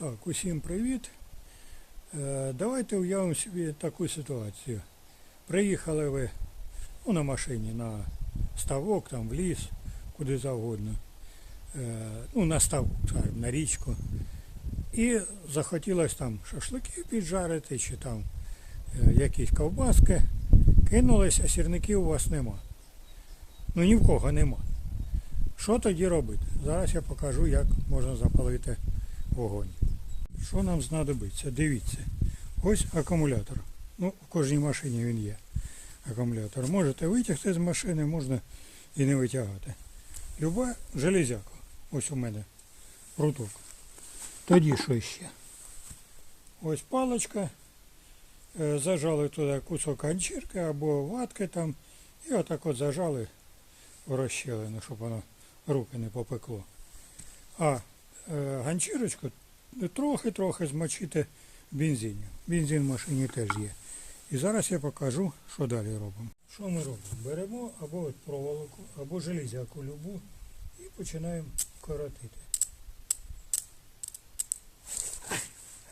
Так, усім привіт. Е, Давайте уявимо собі таку ситуацію. Приїхали ви ну, на машині на ставок, там, в ліс, куди завгодно. Е, Ну, на ставок, на річку. І захотілося там шашлики піджарити чи там е, якісь ковбаски. Кинулися, сірників у вас нема. Ну ні в кого нема. Що тоді робити? Зараз я покажу, як можна запалити вогонь. Що нам знадобиться? Дивіться. Ось акумулятор. Ну, в кожній машині він є. Акумулятор. Можете витягти з машини, можна і не витягати. Люба железяка. Ось у мене пруток. Тоді що ще? Ось паличка. Е, Зажали туди кусок ганчірки або ватки там. І отак от зажали в розщелину, щоб воно руки не попекло. А е, ганчірочку трохи-трохи змочити в бензині. Бензин в машині теж є. І зараз я покажу, що далі робимо. Що ми робимо? Беремо або проволоку, або железяку любу і починаємо коротити.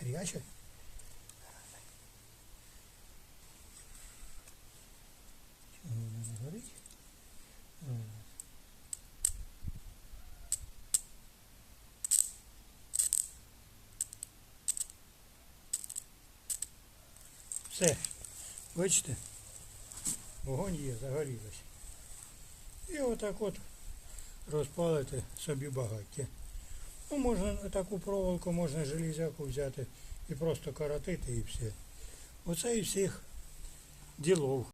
Гаряче? Все. Бачите? Вогонь є, загорілося. І отак от розпалити собі багаття. Ну, можна таку проволоку, можна железяку взяти і просто коротити і все. Оце і всіх ділов.